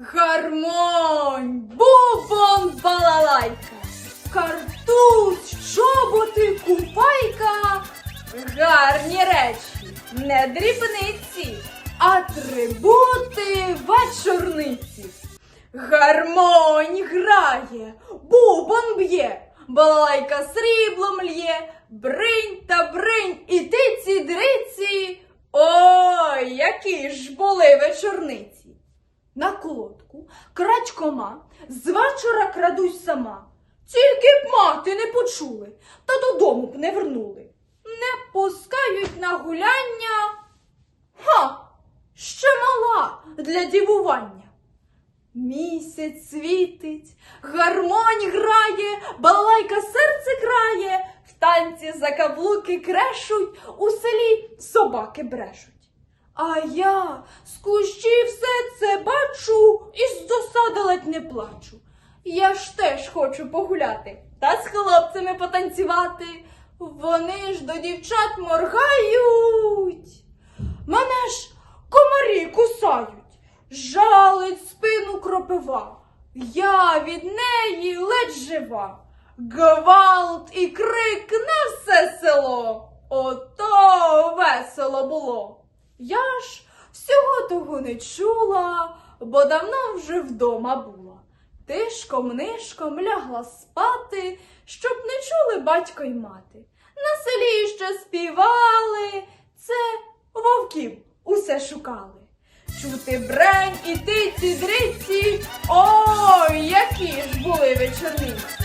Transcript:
Гармонь, бубон, балалайка, картуз, чоботи, купайка. Гарні речі, не дрібниці, атрибути вечорниці. Гармонь грає, бубон б'є, балалайка сріблом лє, бринь та бринь і тиці дриці. Ой, які ж були вечорниці. На колодку крадькома з вечора крадусь сама. Тільки б мати не почули, та додому б не вернули. Не пускають на гуляння. Ха! Ще мала для дівування. Місяць світить, гармонь грає, балалайка серце крає, в танці за каблуки крешуть, у селі собаки брешуть. А я з кущі все це бачу і з досади ледь не плачу. Я ж теж хочу погуляти та з хлопцями потанцювати. Вони ж до дівчат моргають. Мене ж комарі кусають, жалить спину кропива. Я від неї ледь жива. Гвалт і крик на все село. Ото весело було. Я ж всього того не чула, бо давно вже вдома була. Тишком нишком лягла спати, щоб не чули батько й мати. На селі ще співали, це вовків усе шукали. Чути брень і тиці дриці, ой, які ж були вечорниці.